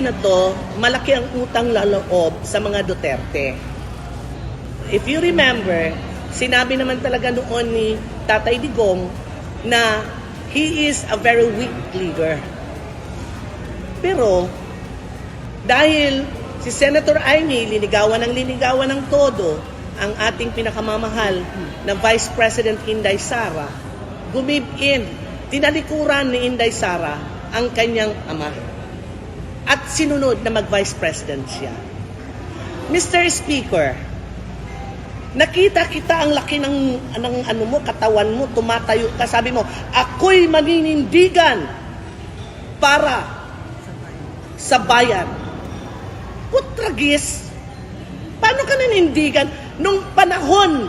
na to, malaki ang utang laloob sa mga Duterte. If you remember, sinabi naman talaga noon ni Tatay Digong na he is a very weak leader. Pero, dahil si Senator Amy linigawan ng linigawan ng todo ang ating pinakamamahal na Vice President Inday Sara, gumib in, tinalikuran ni Inday Sara ang kanyang ama. At sinunod na mag-Vice President siya. Mr. Speaker, nakita kita ang laki ng, ng ano mo, katawan mo, tumatayo ka, sabi mo, ako'y maninindigan para sa bayan. Putragis, paano ka nanindigan nung panahon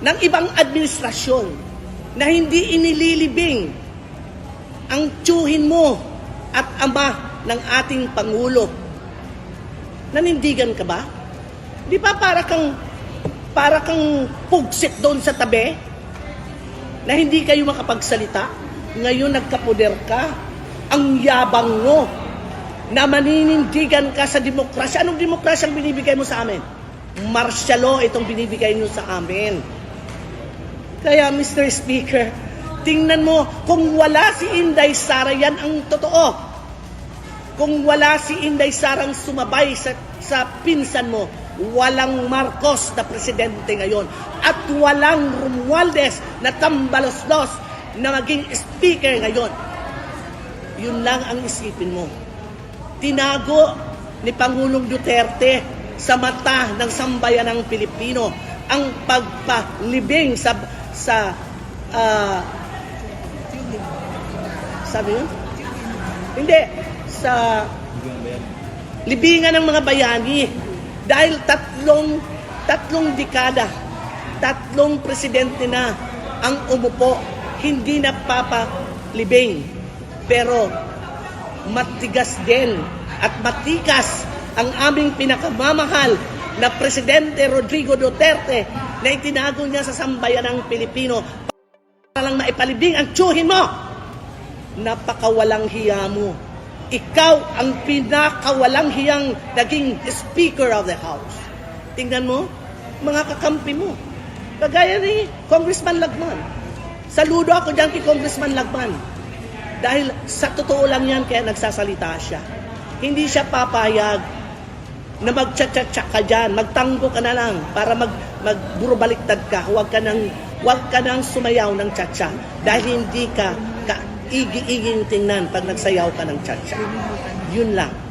ng ibang administrasyon na hindi inililibing ang tiyuhin mo at ama ng ating Pangulo? Nanindigan ka ba? Di ba para kang para kang pugsit doon sa tabi na hindi kayo makapagsalita? Ngayon nagkapoder ka. Ang yabang mo na maninindigan ka sa demokrasya. Anong demokrasya ang binibigay mo sa amin? Martial law itong binibigay nyo sa amin. Kaya Mr. Speaker, tingnan mo, kung wala si Inday Sara, yan ang totoo. Kung wala si Inday Sarang sumabay sa, sa pinsan mo, walang Marcos na presidente ngayon. At walang Romualdez na tambalos-los na maging speaker ngayon. Yun lang ang isipin mo. Tinago ni Pangulong Duterte sa mata ng sambayan ng Pilipino ang pagpalibing sa sa ah, sabi yun? Hindi. Sa libingan ng mga bayani. Dahil tatlong, tatlong dekada, tatlong presidente na ang umupo, hindi napapalibing. Pero matigas din at matikas ang aming pinakamamahal na Presidente Rodrigo Duterte na itinago niya sa sambayan ng Pilipino para lang maipalibing ang tsuhin mo. Napakawalang hiya mo. Ikaw ang pinakawalang hiyang naging Speaker of the House. Tingnan mo, mga kakampi mo. Kagaya ni Congressman Lagman. Saludo ako dyan kay Congressman Lagman. Dahil sa totoo lang yan, kaya nagsasalita siya. Hindi siya papayag na magtsatsatsak ka dyan, magtanggo ka na lang para mag, magburubaliktad ka. Huwag ka nang, huwag ka nang sumayaw ng tsatsa dahil hindi ka igi-iging tingnan pag nagsayaw ka ng tsatsa. Yun lang.